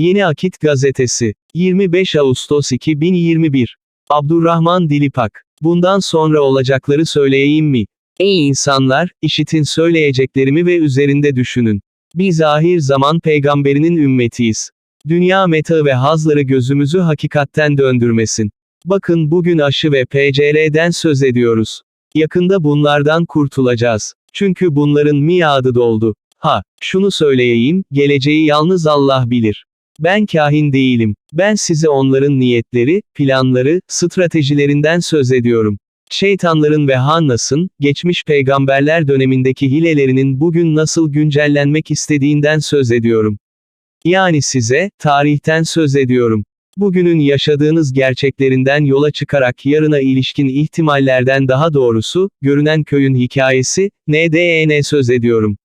Yeni Akit Gazetesi. 25 Ağustos 2021. Abdurrahman Dilipak. Bundan sonra olacakları söyleyeyim mi? Ey insanlar, işitin söyleyeceklerimi ve üzerinde düşünün. Biz ahir zaman peygamberinin ümmetiyiz. Dünya meta ve hazları gözümüzü hakikatten döndürmesin. Bakın bugün aşı ve PCR'den söz ediyoruz. Yakında bunlardan kurtulacağız. Çünkü bunların miadı doldu. Ha, şunu söyleyeyim, geleceği yalnız Allah bilir. Ben kahin değilim. Ben size onların niyetleri, planları, stratejilerinden söz ediyorum. Şeytanların ve Hannas'ın, geçmiş peygamberler dönemindeki hilelerinin bugün nasıl güncellenmek istediğinden söz ediyorum. Yani size, tarihten söz ediyorum. Bugünün yaşadığınız gerçeklerinden yola çıkarak yarına ilişkin ihtimallerden daha doğrusu, görünen köyün hikayesi, NDE'ne söz ediyorum.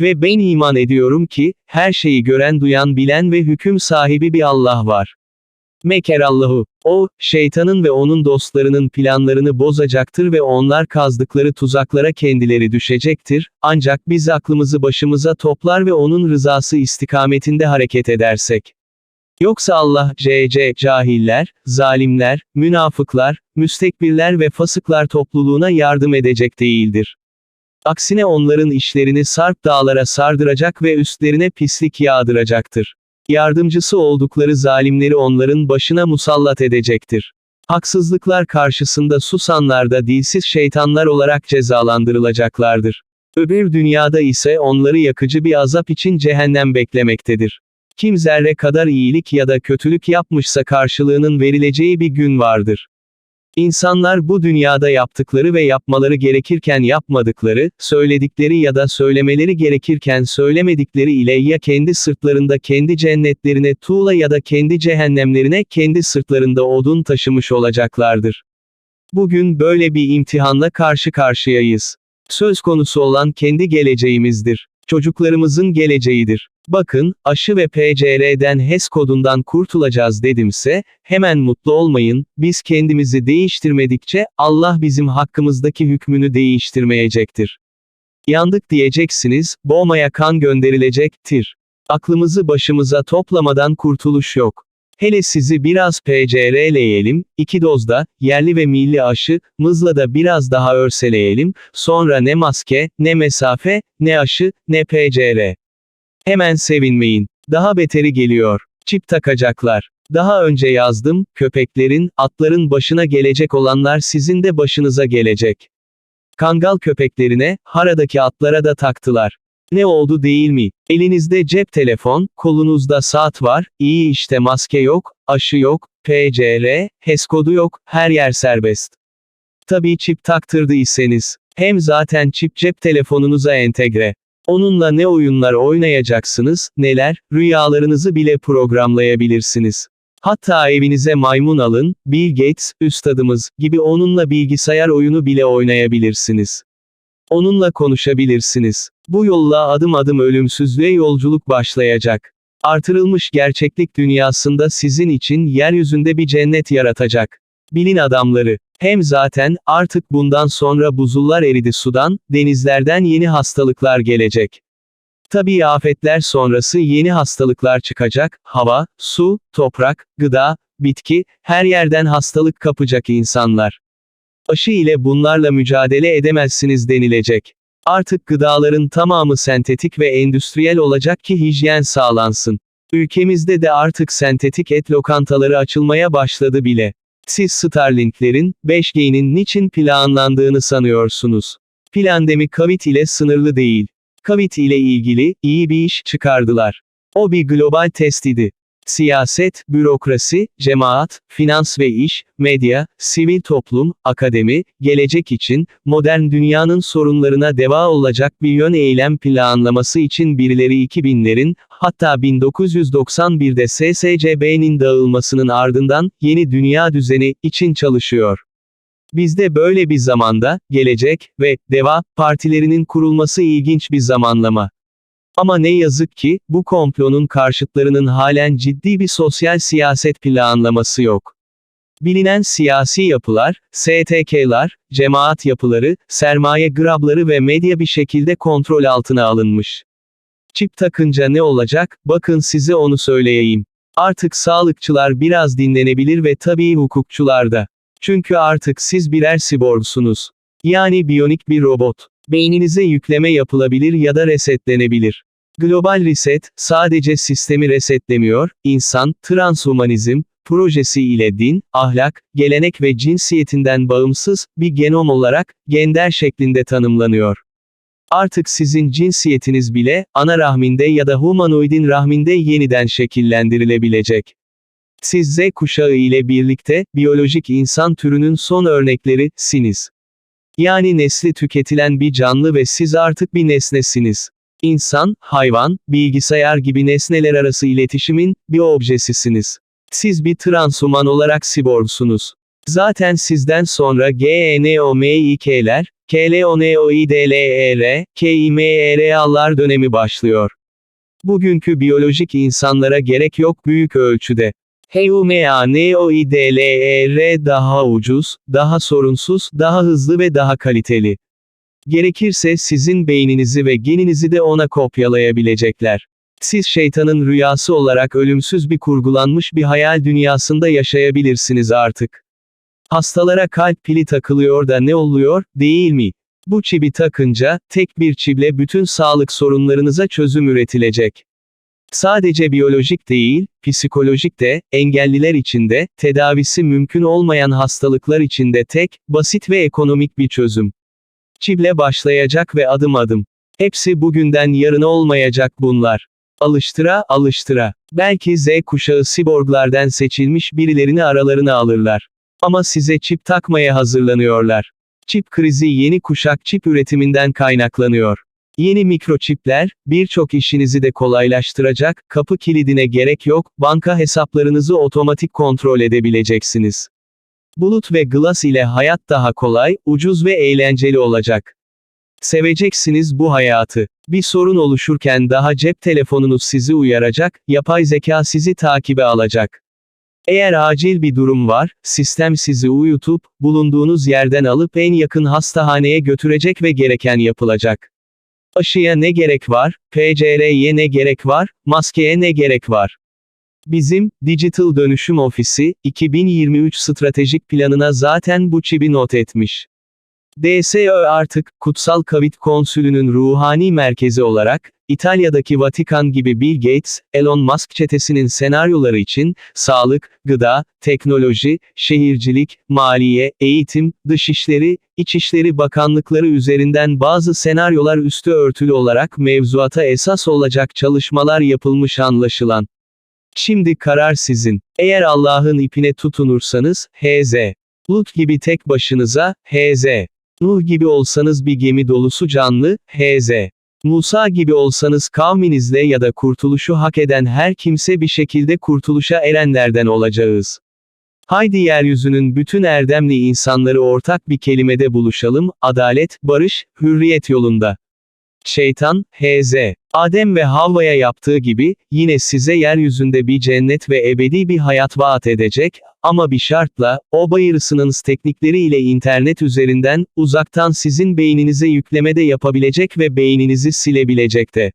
Ve ben iman ediyorum ki, her şeyi gören duyan bilen ve hüküm sahibi bir Allah var. Mekerallahu. O, şeytanın ve onun dostlarının planlarını bozacaktır ve onlar kazdıkları tuzaklara kendileri düşecektir, ancak biz aklımızı başımıza toplar ve onun rızası istikametinde hareket edersek. Yoksa Allah, c.c. cahiller, zalimler, münafıklar, müstekbirler ve fasıklar topluluğuna yardım edecek değildir. Aksine onların işlerini sarp dağlara sardıracak ve üstlerine pislik yağdıracaktır. Yardımcısı oldukları zalimleri onların başına musallat edecektir. Haksızlıklar karşısında susanlar da dilsiz şeytanlar olarak cezalandırılacaklardır. Öbür dünyada ise onları yakıcı bir azap için cehennem beklemektedir. Kim zerre kadar iyilik ya da kötülük yapmışsa karşılığının verileceği bir gün vardır. İnsanlar bu dünyada yaptıkları ve yapmaları gerekirken yapmadıkları, söyledikleri ya da söylemeleri gerekirken söylemedikleri ile ya kendi sırtlarında kendi cennetlerine tuğla ya da kendi cehennemlerine kendi sırtlarında odun taşımış olacaklardır. Bugün böyle bir imtihanla karşı karşıyayız. Söz konusu olan kendi geleceğimizdir. Çocuklarımızın geleceğidir. Bakın, aşı ve PCR'den HES kodundan kurtulacağız dedimse, hemen mutlu olmayın, biz kendimizi değiştirmedikçe, Allah bizim hakkımızdaki hükmünü değiştirmeyecektir. Yandık diyeceksiniz, boğmaya kan gönderilecektir. Aklımızı başımıza toplamadan kurtuluş yok. Hele sizi biraz PCR'leyelim, iki dozda, yerli ve milli aşı, mızla da biraz daha örseleyelim, sonra ne maske, ne mesafe, ne aşı, ne PCR. Hemen sevinmeyin. Daha beteri geliyor. Çip takacaklar. Daha önce yazdım, köpeklerin, atların başına gelecek olanlar sizin de başınıza gelecek. Kangal köpeklerine, haradaki atlara da taktılar. Ne oldu değil mi? Elinizde cep telefon, kolunuzda saat var, iyi işte maske yok, aşı yok, PCR, HES kodu yok, her yer serbest. Tabii çip taktırdıysanız. Hem zaten çip cep telefonunuza entegre. Onunla ne oyunlar oynayacaksınız, neler, rüyalarınızı bile programlayabilirsiniz. Hatta evinize maymun alın, Bill Gates, üstadımız, gibi onunla bilgisayar oyunu bile oynayabilirsiniz. Onunla konuşabilirsiniz. Bu yolla adım adım ölümsüzlüğe yolculuk başlayacak. Artırılmış gerçeklik dünyasında sizin için yeryüzünde bir cennet yaratacak. Bilin adamları. Hem zaten, artık bundan sonra buzullar eridi sudan, denizlerden yeni hastalıklar gelecek. Tabii afetler sonrası yeni hastalıklar çıkacak, hava, su, toprak, gıda, bitki, her yerden hastalık kapacak insanlar. Aşı ile bunlarla mücadele edemezsiniz denilecek. Artık gıdaların tamamı sentetik ve endüstriyel olacak ki hijyen sağlansın. Ülkemizde de artık sentetik et lokantaları açılmaya başladı bile. Siz Starlink'lerin, 5G'nin niçin planlandığını sanıyorsunuz. Plandemi Covid ile sınırlı değil. Covid ile ilgili, iyi bir iş çıkardılar. O bir global test idi. Siyaset, bürokrasi, cemaat, finans ve iş, medya, sivil toplum, akademi, gelecek için, modern dünyanın sorunlarına deva olacak bir yön eylem planlaması için birileri 2000'lerin, hatta 1991'de SSCB'nin dağılmasının ardından, yeni dünya düzeni, için çalışıyor. Bizde böyle bir zamanda, gelecek ve deva partilerinin kurulması ilginç bir zamanlama. Ama ne yazık ki, bu komplonun karşıtlarının halen ciddi bir sosyal siyaset planlaması yok. Bilinen siyasi yapılar, STK'lar, cemaat yapıları, sermaye grabları ve medya bir şekilde kontrol altına alınmış. Çip takınca ne olacak, bakın size onu söyleyeyim. Artık sağlıkçılar biraz dinlenebilir ve tabii hukukçular da. Çünkü artık siz birer siborgsunuz. Yani biyonik bir robot. Beyninize yükleme yapılabilir ya da resetlenebilir. Global Reset, sadece sistemi resetlemiyor, insan, transhumanizm, projesi ile din, ahlak, gelenek ve cinsiyetinden bağımsız, bir genom olarak, gender şeklinde tanımlanıyor. Artık sizin cinsiyetiniz bile, ana rahminde ya da humanoidin rahminde yeniden şekillendirilebilecek. Siz Z kuşağı ile birlikte, biyolojik insan türünün son örnekleri, siniz. Yani nesli tüketilen bir canlı ve siz artık bir nesnesiniz. İnsan, hayvan, bilgisayar gibi nesneler arası iletişimin, bir objesisiniz. Siz bir transhuman olarak siborgsunuz. Zaten sizden sonra GENOMİK'ler, KLONEOIDLER, KİMERA'lar dönemi başlıyor. Bugünkü biyolojik insanlara gerek yok büyük ölçüde. HUMANOIDLER daha ucuz, daha sorunsuz, daha hızlı ve daha kaliteli. Gerekirse sizin beyninizi ve geninizi de ona kopyalayabilecekler. Siz şeytanın rüyası olarak ölümsüz bir kurgulanmış bir hayal dünyasında yaşayabilirsiniz artık. Hastalara kalp pili takılıyor da ne oluyor, değil mi? Bu çibi takınca, tek bir çiple bütün sağlık sorunlarınıza çözüm üretilecek. Sadece biyolojik değil, psikolojik de, engelliler için de, tedavisi mümkün olmayan hastalıklar için de tek, basit ve ekonomik bir çözüm. Çible başlayacak ve adım adım. Hepsi bugünden yarına olmayacak bunlar. Alıştıra, alıştıra. Belki Z kuşağı siborglardan seçilmiş birilerini aralarına alırlar. Ama size çip takmaya hazırlanıyorlar. Çip krizi yeni kuşak çip üretiminden kaynaklanıyor. Yeni mikroçipler, birçok işinizi de kolaylaştıracak, kapı kilidine gerek yok, banka hesaplarınızı otomatik kontrol edebileceksiniz. Bulut ve Glass ile hayat daha kolay, ucuz ve eğlenceli olacak. Seveceksiniz bu hayatı. Bir sorun oluşurken daha cep telefonunuz sizi uyaracak, yapay zeka sizi takibe alacak. Eğer acil bir durum var, sistem sizi uyutup, bulunduğunuz yerden alıp en yakın hastahaneye götürecek ve gereken yapılacak. Aşıya ne gerek var, PCR'ye ne gerek var, maskeye ne gerek var? Bizim, Digital Dönüşüm Ofisi, 2023 stratejik planına zaten bu çibi not etmiş. DSÖ artık, Kutsal Kavit Konsülü'nün ruhani merkezi olarak, İtalya'daki Vatikan gibi Bill Gates, Elon Musk çetesinin senaryoları için, sağlık, gıda, teknoloji, şehircilik, maliye, eğitim, dışişleri, İçişleri Bakanlıkları üzerinden bazı senaryolar üstü örtülü olarak mevzuata esas olacak çalışmalar yapılmış anlaşılan. Şimdi karar sizin. Eğer Allah'ın ipine tutunursanız, Hz. Lut gibi tek başınıza, Hz. Nuh gibi olsanız bir gemi dolusu canlı, Hz. Musa gibi olsanız kavminizle ya da kurtuluşu hak eden her kimse bir şekilde kurtuluşa erenlerden olacağız. Haydi yeryüzünün bütün erdemli insanları ortak bir kelimede buluşalım, adalet, barış, hürriyet yolunda. Şeytan, Hz. Adem ve Havva'ya yaptığı gibi, yine size yeryüzünde bir cennet ve ebedi bir hayat vaat edecek, ama bir şartla, o bayırısının teknikleriyle internet üzerinden, uzaktan sizin beyninize yüklemede yapabilecek ve beyninizi silebilecek de.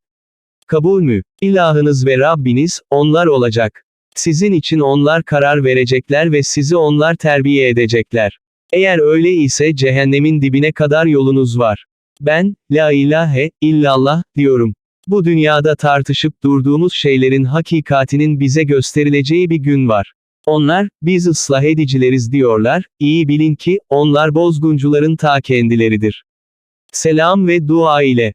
Kabul mü? İlahınız ve Rabbiniz, onlar olacak. Sizin için onlar karar verecekler ve sizi onlar terbiye edecekler. Eğer öyle ise cehennemin dibine kadar yolunuz var. Ben, la ilahe, illallah, diyorum. Bu dünyada tartışıp durduğumuz şeylerin hakikatinin bize gösterileceği bir gün var. Onlar, biz ıslah edicileriz diyorlar, iyi bilin ki, onlar bozguncuların ta kendileridir. Selam ve dua ile.